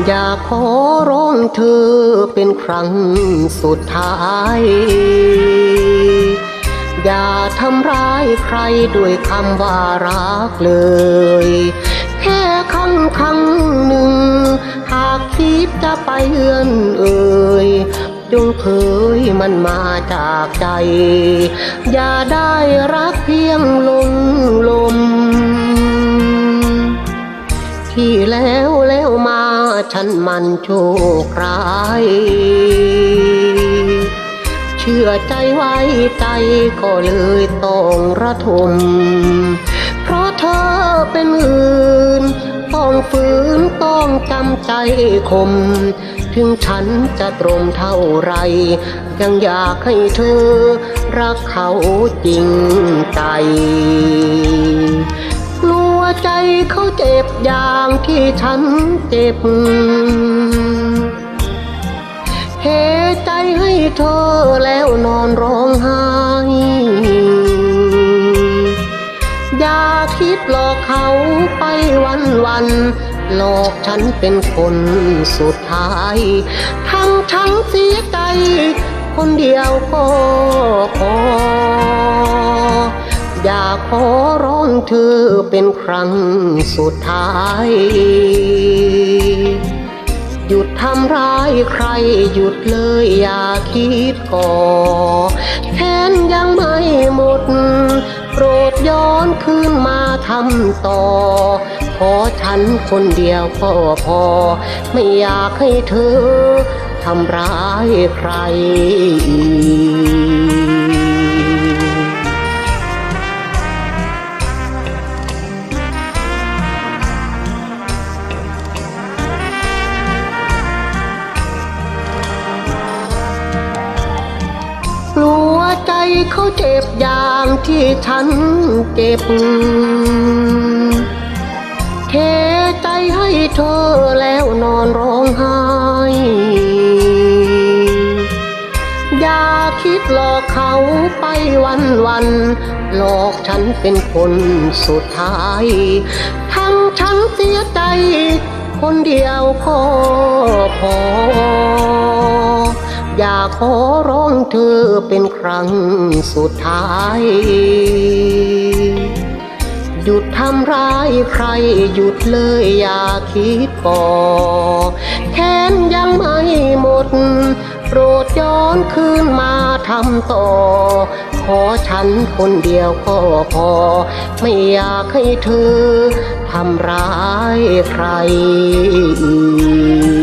อยากขอร้องเธอเป็นครั้งสุดท้าย อย่าทำร้ายใครด้วยคำว่ารักเลย แค่ครั้งครั้งหนึ่ง หากคิดจะไปเอื้อนเอ่ยจงเผยมันมาจากใจ อย่าได้รักเพียงลงลมที่แล้ว ฉันมันโชคร้าย เชื่อใจไว้ใจก็เลยต้องระทม เพราะเธอเป็นอื่น ต้องฝืนต้องจำใจคม ถึงฉันจะตรงเท่าไร ยังอยากให้เธอรักเขาจริงใจ ใจเขาเจ็บอย่างที่ฉันเจ็บเหตุใจให้เธอแล้วนอนร้องไห้ อย่าคิดหลอกเขาไปวันวันหลอกฉันเป็นคนสุดท้าย ทั้งทั้งเสียใจ คนเดียวก็พออยากขอร้อง เธอเป็นครั้งสุดท้าย หยุดทำร้ายใครหยุดเลยอย่าคิดก่อแค้นยังไม่หมด โปรดย้อนคืนมาทำต่อ ขอฉันคนเดียวก็พอ ไม่อยากให้เธอทำร้ายใครอีก เขาเจ็บอย่างที่ฉันเจ็บ เทใจให้เธอแล้วนอนร้องไห้ อย่าคิดหลอกเขาไปวันวันหลอกฉันเป็นคนสุดท้ายทำฉันเสียใจ คนเดียวก็พอ อยากขอร้องเธอเป็นครั้งสุดท้าย หยุดทำร้ายใครหยุดเลยอย่าคิดก่อแค้นยังไม่หมด โปรดย้อนคืนมาทำต่อ ขอฉันคนเดียวก็พอ ไม่อยากให้เธอทำร้ายใครอีก